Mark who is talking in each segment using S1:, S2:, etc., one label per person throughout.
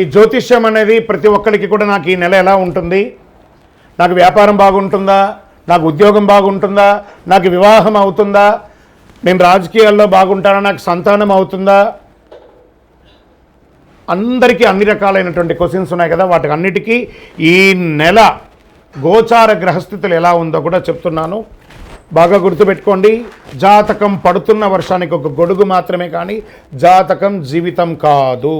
S1: ఈ జ్యోతిష్యం అనేది ప్రతి ఒక్కరికి కూడా నాకు ఈ నెల ఎలా ఉంటుంది? నాకు వ్యాపారం బాగుంటుందా? నాకు ఉద్యోగం బాగుంటుందా? నాకు వివాహం అవుతుందా? నేను రాజకీయాల్లో బాగుంటానా? నాకు సంతానం అవుతుందా? అందరికీ అన్ని రకాలైనటువంటి క్వశ్చన్స్ ఉన్నాయి కదా. వాటికి అన్నిటికీ ఈ నెల గోచార గ్రహస్థితులు ఎలా ఉందో కూడా చెప్తున్నాను. బాగా గుర్తుపెట్టుకోండి. జాతకం పడుతున్న వర్షానికి ఒక గొడుగు మాత్రమే కానీ జాతకం జీవితం కాదు.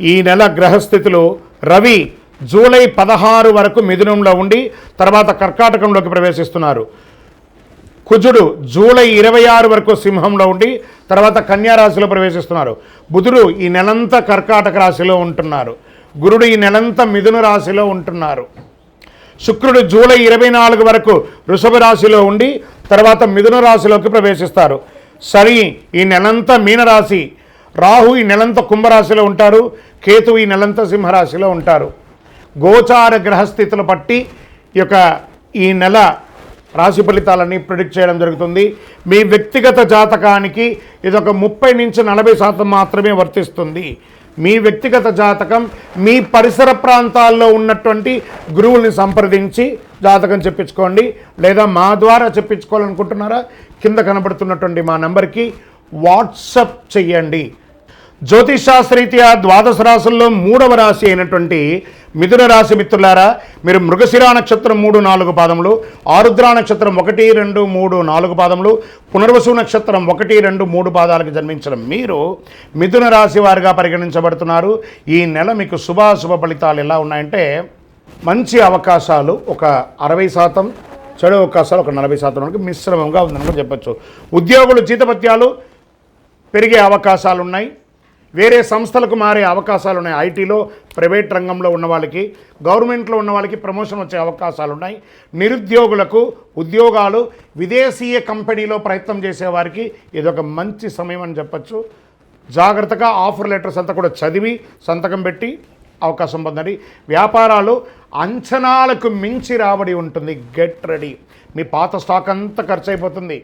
S1: ఈ నెల గ్రహస్థితులు రవి జూలై పదహారు వరకు మిథునంలో ఉండి తర్వాత కర్కాటకంలోకి ప్రవేశిస్తున్నారు. కుజుడు జూలై ఇరవై ఆరు వరకు సింహంలో ఉండి తర్వాత కన్యారాశిలో ప్రవేశిస్తున్నారు. బుధుడు ఈ నెలంతా కర్కాటక రాశిలో ఉంటున్నారు. గురుడు ఈ నెలంతా మిథున రాశిలో ఉంటున్నారు. శుక్రుడు జూలై ఇరవై నాలుగు వరకు వృషభ రాశిలో ఉండి తర్వాత మిథున రాశిలోకి ప్రవేశిస్తారు. సరి ఈ నెలంతా మీనరాశి రాహు ఈ నెలంతా కుంభరాశిలో ఉంటారు కేతు ఈ నెలంతా సింహరాశిలో ఉంటారు. గోచార గ్రహస్థితులు బట్టి ఈ యొక్క ఈ నెల రాశి ఫలితాలని ప్రిడిక్ట్ చేయడం జరుగుతుంది. మీ వ్యక్తిగత జాతకానికి ఇది ఒక ముప్పై నుంచి నలభై శాతం మాత్రమే వర్తిస్తుంది. మీ వ్యక్తిగత జాతకం మీ పరిసర ప్రాంతాల్లో ఉన్నటువంటి గురువుల్ని సంప్రదించి జాతకం చెప్పించుకోండి. లేదా మా ద్వారా చెప్పించుకోవాలనుకుంటున్నారా? కింద కనబడుతున్నటువంటి మా నెంబర్కి వాట్సప్ చెయ్యండి. జ్యోతిషాస్త్రీత్యా ద్వాదశ రాశుల్లో మూడవ రాశి అయినటువంటి మిథున రాశి మిత్రులారా మీరు మృగశిరా నక్షత్రం మూడు నాలుగు పాదములు ఆరుద్ర నక్షత్రం ఒకటి రెండు మూడు నాలుగు పాదములు పునర్వసు నక్షత్రం ఒకటి రెండు మూడు పాదాలకు జన్మించిన మీరు మిథున రాశి వారిగా పరిగణించబడుతున్నారు. ఈ నెల మీకు శుభాశుభ ఫలితాలు ఎలా ఉన్నాయంటే మంచి అవకాశాలు ఒక అరవై శాతం చెడు అవకాశాలు ఒక నలభై శాతం వరకు మిశ్రమంగా ఉందని కూడా చెప్పచ్చు. ఉద్యోగులు జీతపత్యాలు పెరిగే అవకాశాలు ఉన్నాయి. వేరే సంస్థలకు మారే అవకాశాలు ఉన్నాయి ఐటీలో ప్రైవేట్ రంగంలో ఉన్న వాళ్ళకి గవర్నమెంట్లో ఉన్న వాళ్ళకి ప్రమోషన్ వచ్చే అవకాశాలు ఉన్నాయి నిరుద్యోగులకు ఉద్యోగాలు విదేశీయ కంపెనీలో ప్రయత్నం చేసేవారికి ఇది ఒక మంచి సమయం అని చెప్పచ్చు. జాగ్రత్తగా ఆఫర్ లెటర్స్ అంతా కూడా చదివి సంతకం పెట్టి అవకాశం పొందండి. వ్యాపారాలు అంచనాలకు మించి రాబడి ఉంటుంది. Get ready. మీ పాత స్టాక్ అంతా ఖర్చు అయిపోతుంది.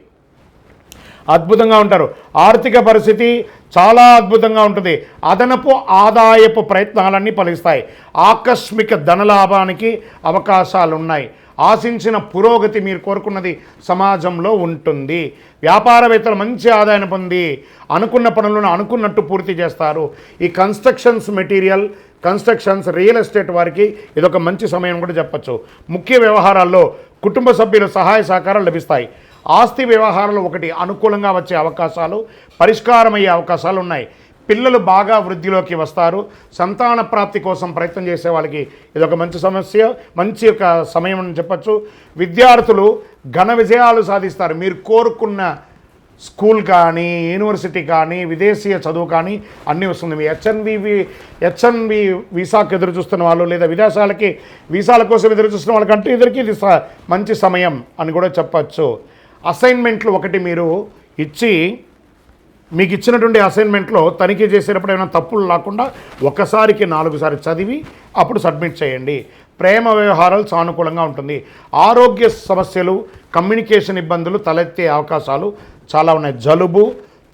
S1: అద్భుతంగా ఉంటారు. ఆర్థిక పరిస్థితి చాలా అద్భుతంగా ఉంటుంది. అదనపు ఆదాయపు ప్రయత్నాలన్నీ ఫలిస్తాయి. ఆకస్మిక ధనలాభానికి అవకాశాలు ఉన్నాయి ఆశించిన పురోగతి మీరు కోరుకున్నది సమాజంలో ఉంటుంది. వ్యాపారవేత్తలు మంచి ఆదాయం పొంది అనుకున్న పనులను అనుకున్నట్టు పూర్తి చేస్తారు. ఈ constructions material constructions real estate వారికి ఇదొక మంచి సమయం కూడా చెప్పచ్చు. ముఖ్య వ్యవహారాల్లో కుటుంబ సభ్యుల సహాయ సహకారాలు లభిస్తాయి. ఆస్తి వ్యవహారాలు ఒకటి అనుకూలంగా వచ్చే అవకాశాలు పరిష్కారమయ్యే అవకాశాలు ఉన్నాయి. పిల్లలు బాగా వృద్ధిలోకి వస్తారు. సంతాన ప్రాప్తి కోసం ప్రయత్నం చేసే వాళ్ళకి ఇది ఒక మంచి సమస్య మంచి ఒక సమయం అని చెప్పచ్చు. విద్యార్థులు ఘన విజయాలు సాధిస్తారు. మీరు కోరుకున్న స్కూల్ కానీ యూనివర్సిటీ కానీ విదేశీయ చదువు కానీ అన్నీ వస్తుంది. మీ హెచ్ఎన్వి హెచ్ఎన్వి వీసాకు ఎదురు చూస్తున్న వాళ్ళు లేదా విదేశాలకి వీసాల కోసం ఎదురు చూస్తున్న వాళ్ళకంటే ఇద్దరికి ఇది మంచి సమయం అని కూడా చెప్పచ్చు. అసైన్మెంట్లు ఒకటి మీరు ఇచ్చి మీకు ఇచ్చినటువంటి అసైన్మెంట్లో తనిఖీ చేసేటప్పుడు ఏమైనా తప్పులు లేకుండా ఒకసారికి నాలుగుసారి చదివి అప్పుడు సబ్మిట్ చేయండి. ప్రేమ వ్యవహారాలు సానుకూలంగా ఉంటుంది. ఆరోగ్య సమస్యలు కమ్యూనికేషన్ ఇబ్బందులు తలెత్తే అవకాశాలు చాలా ఉన్నాయి. జలుబు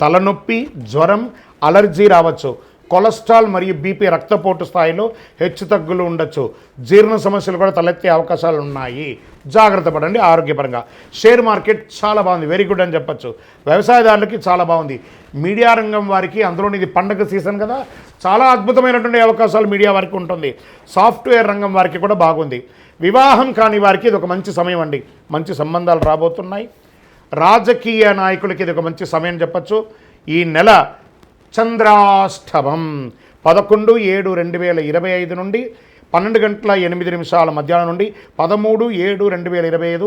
S1: తలనొప్పి జ్వరం అలర్జీ రావచ్చు. కొలెస్ట్రాల్ మరియు బీపీ రక్తపోటు స్థాయిలో హెచ్చు తగ్గులు ఉండొచ్చు. జీర్ణ సమస్యలు కూడా తలెత్తే అవకాశాలు ఉన్నాయి. జాగ్రత్త పడండి ఆరోగ్యపరంగా. షేర్ మార్కెట్ చాలా బాగుంది. వెరీ గుడ్ అని చెప్పచ్చు. వ్యవసాయదారులకి చాలా బాగుంది. మీడియా రంగం వారికి అందులోని ఇది పండగ సీజన్ కదా. చాలా అద్భుతమైనటువంటి అవకాశాలు మీడియా వారికి ఉంటుంది. సాఫ్ట్వేర్ రంగం వారికి కూడా బాగుంది. వివాహం కాని వారికి ఇది ఒక మంచి సమయం అండి. మంచి సంబంధాలు రాబోతున్నాయి. రాజకీయ నాయకులకి ఇది ఒక మంచి సమయం చెప్పచ్చు. ఈ నెల చంద్రాష్టమం పదకొండు ఏడు రెండు వేల ఇరవై ఐదు నుండి పన్నెండు గంటల ఎనిమిది నిమిషాల మధ్యాహ్నం నుండి పదమూడు ఏడు రెండు వేల ఇరవై ఐదు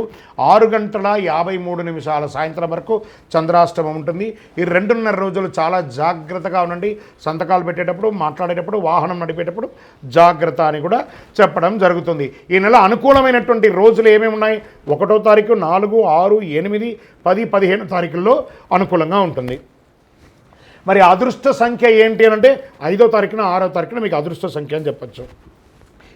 S1: ఆరు గంటల యాభై మూడు నిమిషాల సాయంత్రం వరకు చంద్రాష్టమం ఉంటుంది. ఈ రెండున్నర రోజులు చాలా జాగ్రత్తగా ఉండండి. సంతకాలు పెట్టేటప్పుడు మాట్లాడేటప్పుడు వాహనం నడిపేటప్పుడు జాగ్రత్త అని కూడా చెప్పడం జరుగుతుంది. ఈ నెల అనుకూలమైనటువంటి రోజులు ఏమేమి ఉన్నాయి? ఒకటో తారీఖు నాలుగు ఆరు ఎనిమిది పది పదిహేను తారీఖుల్లో అనుకూలంగా ఉంటుంది. మరి అదృష్ట సంఖ్య ఏంటి అని అంటే ఐదో తారీఖున ఆరో తారీఖున మీకు అదృష్ట సంఖ్య అని చెప్పచ్చు.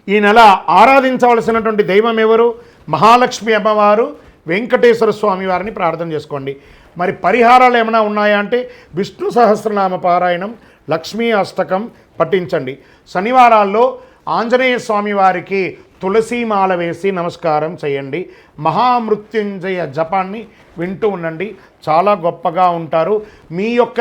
S1: ఈ నెల ఆరాధించవలసినటువంటి దైవం ఎవరు? మహాలక్ష్మి అమ్మవారు వెంకటేశ్వర స్వామి వారిని ప్రార్థన చేసుకోండి. మరి పరిహారాలు ఏమైనా ఉన్నాయా అంటే విష్ణు సహస్రనామ పారాయణం లక్ష్మీ అష్టకం పట్టించండి శనివారాల్లో ఆంజనేయ స్వామి వారికి తులసీమాల వేసి నమస్కారం చేయండి. మహామృత్యుంజయ జపాన్ని వింటూ ఉండండి. చాలా గొప్పగా ఉంటారు. మీ యొక్క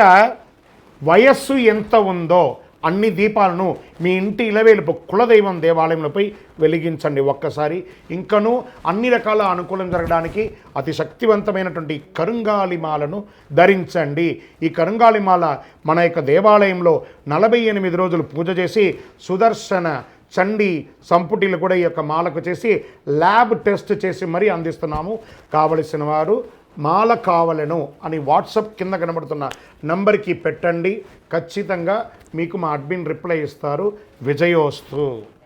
S1: వయస్సు ఎంత ఉందో అన్ని దీపాలను మీ ఇంటి ఇలవేలుపు కులదైవం దేవాలయంలోపై వెలిగించండి ఒక్కసారి. ఇంకనూ అన్ని రకాల అనుకూలం జరగడానికి అతి శక్తివంతమైనటువంటి కరుంగాలిమాలను ధరించండి. ఈ కరుంగాలిమాల మన యొక్క దేవాలయంలో నలభై ఎనిమిది రోజులు పూజ చేసి సుదర్శన చండి సంపుటిలు కూడా ఈ యొక్క మాలకు చేసి ల్యాబ్ టెస్ట్ చేసి మరీ అందిస్తున్నాము. కావలసిన వారు మాల కావలను అని వాట్సాప్ కింద కనబడుతున్న నంబర్కి పెట్టండి. ఖచ్చితంగా మీకు మా అడ్మిన్ రిప్లై ఇస్తారు. విజయోస్తు.